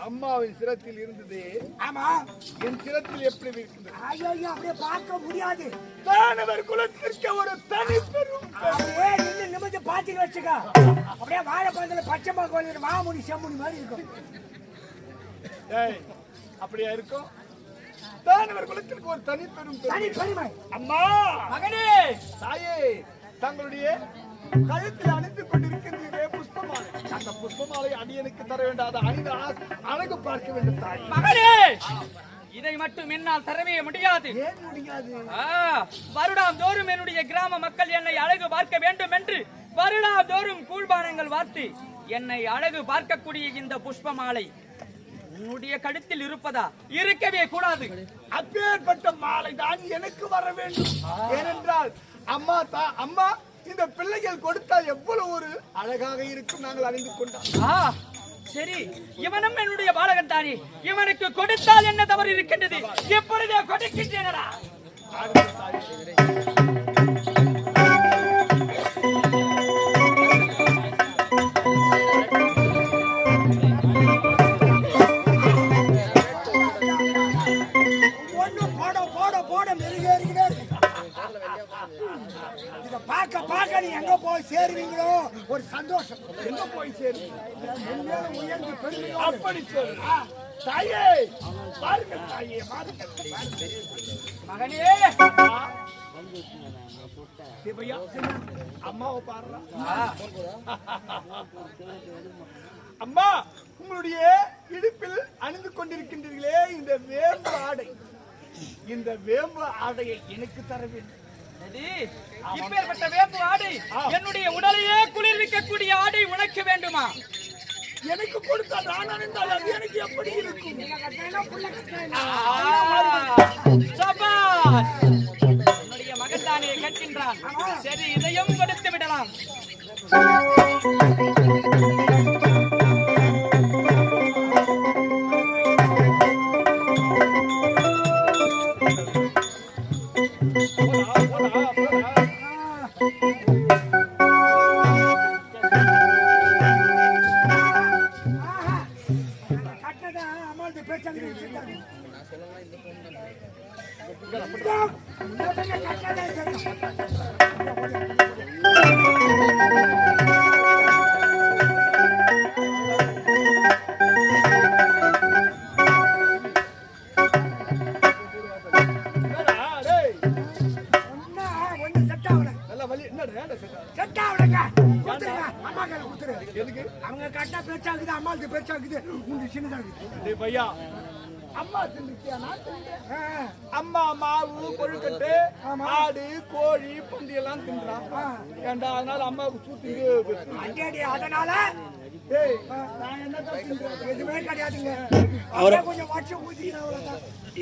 அம்மாவின் சிரத்தில் இருந்தது ஆமா. என் சிரத்தில் எப்படி இருக்கின்றது? ஐயோ அப்படியே பார்க்க முடியாது. தானவர் குலத்திற்கு ஒரு தனி பெரும் நிமிர்ந்து பாத்துட்டு வச்சுக்க. அப்படியே வாழைப்பழத்துல பச்சை பாக்கு மாமுனி செம்முனி மாதிரி இருக்கும். அப்படியா இருக்கும்? தானவர் குலத்திற்கு ஒரு தனி பெரும் தனி பெருமை. அம்மா! மகனே! தாயே தங்களுடைய கழுத்தில் அணிந்து கொண்டிருக்கின்றீர்களே புஷ்பமாலை அந்த புஷ்பமாலை அடியனுக்கு தர வேண்டாத அணிந்து ஆ- அழகு பார்க்க வேண்டும் தாய். மகனே இதை மட்டும் என்னால் தரவே முடியாது. வருடாம் தோறும் என்னுடைய கிராம மக்கள் என்னை அழகு பார்க்க வேண்டும் என்று வருடாம் தோறும் கூழ்பானங்கள் வார்த்து என்னை அழகு பார்க்கக்கூடிய இந்த புஷ்ப மாலை உன்னுடைய கழுத்தில் இருப்பதா? இருக்கவே கூடாது. அப்பேற்பட்ட மாலை தான் எனக்கு வர வேண்டும். ஏனென்றால் அம்மா தா அம்மா இந்த பிள்ளைகள் கொடுத்தால் எவ்வளவு ஒரு அழகாக இருக்கும் நாங்கள் அறிந்து கொண்டோம் சரி. இவனும் என்னுடைய பாலகன் தானே இவனுக்கு கொடுத்தால் என்ன தவறு இருக்கின்றது? எப்பொழுதே கொடுக்கின்றேனடா. அப்படி சொல்லு. தாயே பாருங்க தாயே பாருங்க மகனே. அம்மாவை பாருங்க அம்மா உங்களுடைய இடுப்பில் அணிந்து கொண்டிருக்கின்றீர்களே இந்த வேம்பு ஆடை. இந்த வேம்பு ஆடையை எனக்கு தர வேண்டும். இப்பேற்பட்ட வேம்பு ஆடை என்னுடைய உடலையே குளிர்விக்கக்கூடிய ஆடை உனக்கு வேண்டுமா? எனக்கு கொடுத்தா நான் அணிந்தால் அது எனக்கு எப்படி இருக்கும் சபாஷ்! என்னுடைய மகன் தானே கேட்கின்றான் சரி இதையும் கொடுத்து விடலாம் அவங்க கரெக்டா பேச்சாக்குது அம்மாளுக்கு பேச்சாக்குது உங்களுக்கு சின்னதாகுது இருக்குது பையா அம்மா அம்மா மாவு கொழுக்கட்டு. ஆடு கோழி பன்றி எல்லாம் தின்றான் ஏன்டா அதனால அம்மாவுக்கு அடேடி, அதனால?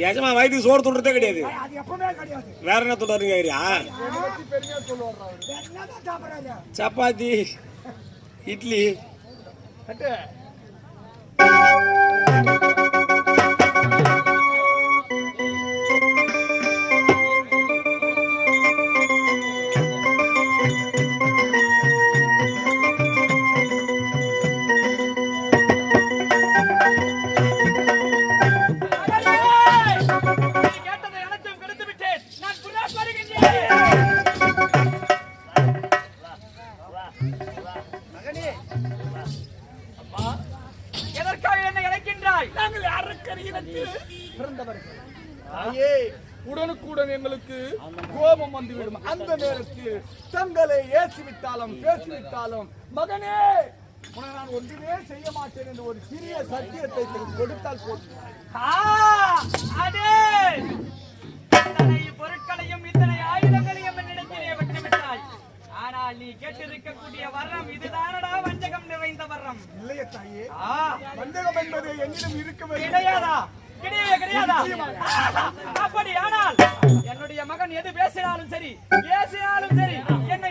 எஜமா வயிற்றுக்கு சோறு துண்டுறதே கிடையாது? அது எப்பவுமே கிடையாது. வேற என்ன துண்டாருங்க ஐயா என்னை பத்தி உடனுக்குடன் எங்களுக்கு கோபம் வந்துவிடும். அந்த நேரத்தில் தங்களை ஏசிவிட்டாலும் பேசிவிட்டாலும் மகனே நான் ஒன்றுமே செய்ய மாட்டேன் என்று ஒரு சிறிய சத்தியத்தை கொடுத்தால் போதும். பொருட்களையும் இத்தனை ஆயுதங்களையும் என்னிடத்திலே விட்டுவிட்டாய். ஆனால் நீ கேட்டிருக்கக்கூடிய வர்ணம் இதுதானடா வஞ்சகம் நிறைந்த வர்ணம் இல்லையே தாயே. ஆ, வந்தகம் என்பது என்னிடம் இருக்க வேண்டும். கிடையாதா? கிடையவே கிடையாதா? அப்படி ஆனால் என்னுடைய மகன் எது பேசினாலும் சரி பேசினாலும் சரி என்னை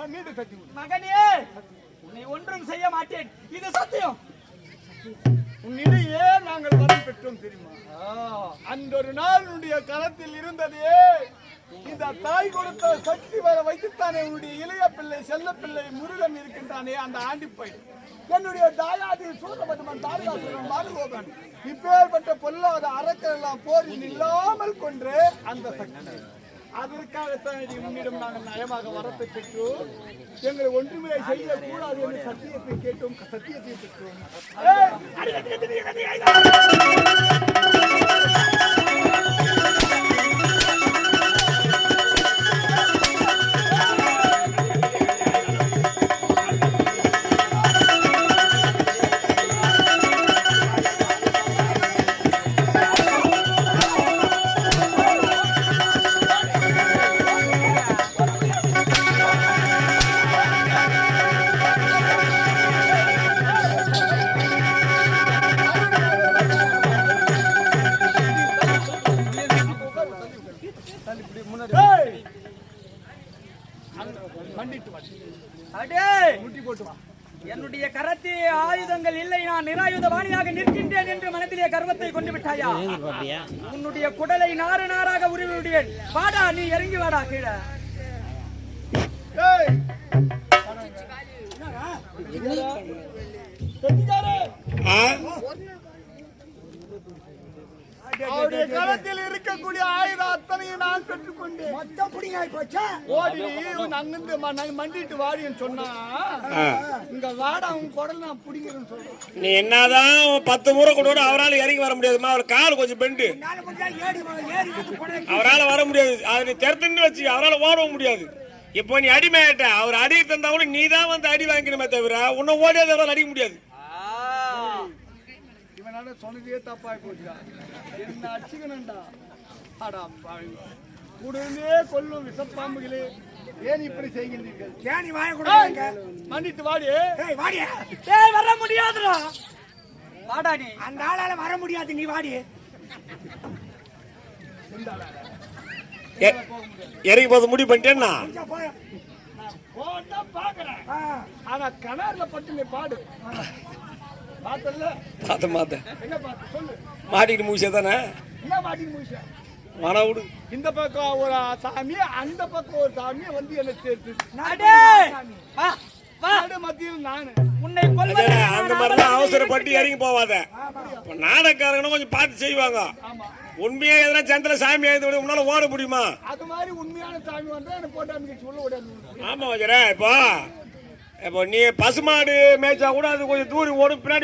ஒன்றும் செய்ய மாட்டேன் நீண்ட சத்தியம் கொடு. மகனே உன்னை ஒன்றும் செய்ய மாட்டேன். இது சத்தியம். உன்னிடையே நாங்கள் வரம் பெற்றோம் தெரியுமா? அந்த ஒரு நாள் உன்னுடைய கரத்தில் இருந்ததே. இந்த தாய் கொடுத்த சக்தி வர வைத்துத்தானே உன்னுடைய இளைய பிள்ளை செல்ல பிள்ளை முருகன் இருக்கின்றானே அந்த ஆண்டிப்பை. என்னுடைய தாயாதி சூரபத்மன் தாரகாசுரன் பாலுகோபன் இப்பேற்பட்ட பொல்லாத அரக்கர் எல்லாம் போரில் இல்லாமல் கொன்று அந்த சக்தி. அதற்காகத்தான் இது உன்னிடம் நாங்கள் நயமாக வரத்தை பெற்றோம்? எங்களை ஒன்றுமே செய்யக்கூடாது என்று சத்தியத்தை கேட்டோம் சத்தியத்தை பெற்றோம். முட்டி போட்டு வா என்னுடைய கரத்திலே ஆயுதங்கள் இல்லை. நான் நிராயுதபாணியாக நிற்கின்றேன் என்று மனதிலே கர்வத்தை கொண்டு விட்டாயா? உன்னுடைய குடலை நாறு நாராக உருவி விடுவேன் வாடா நீ இறங்கி வாடா கீழே. இருக்கக்கூடிய ஆயுதம் அத்தனையும் நான் பெற்றுக்கொண்டேன். மொத்தம் புடிங்க ஆகி போச்சா ஓடி அங்கிருந்து ம- ந- மண்டிட்டு வாடின்னு சொன்னா இங்க வாட அவன் குடல் நான் பிடிங்கிறேன்னு சொல்றேன். நீ என்னதான் பத்து முறை கொண்டு வர அவரால் இறங்கி வர முடியாதுமா அவர் கால் கொஞ்சம் பெண்டு. அவரால் வர முடியாது. அதை நீ திறத்துன்னு வச்சு அவரால் ஓடவும் முடியாது. இப்போ நீ அடிமையாயிட்ட அவர் அடி தந்தாலும் நீ தான் வந்து அடி வாங்கிக்கணுமே தவிர உன்னை ஓடியாத அவரால் அடிக்க முடியாது. இவனால சொன்னதே தப்பாய் போச்சுடா என்ன அடிச்சுக்கணும்டா. உடனே கொல்லும் விஷப்பாம்புகளே ஏன் இப்படி செய்கின்றீர்கள்? ஏன் நீ வாய கொடுங்க மன்னித்து வாடி. ஏய் வாடியா? டேய் வர முடியாதுடா. வாடா நீ. அந்த ஆளால வர முடியாது நீ வாடி. இறங்கி போது முடிவு பண்ணிட்டேன்னா? பாக்குறேன். ஆனா கனார்ல பட்டு நீ பாடு. பார்த்தல மாத்த மாத்த என்ன பார்த்து சொல்லு. மாட்டிக்கிட்டு மூச்சே தானே? என்ன மாட்டின்னு முடிச்ச மன விடு இந்த பக்கம் ஒரு சாமி அந்த பக்கம் ஒரு சாமி வந்து என்ன சேர்த்து. அடே! வா வா. நடு மத்தியில் நானு. உன்னை அந்த மாதிரிலாம் அவசரப்பட்டு இறங்கி போவாத. இப்ப நாடகக்காரங்களும் கொஞ்சம் பார்த்து செய்வாங்க. உண்மையா எதனா சந்திர சாமி ஆயுத விட உன்னால ஓட முடியுமா? அது மாதிரி உண்மையான சாமி வந்தா எனக்கு போட்டு அமைக்க சொல்ல விடாது ஆமா வஜரா இப்போ. இப்போ நீ பசுமாடு மேய்ச்சா கூட அது கொஞ்சம் தூரி ஓடும் பின்னாடி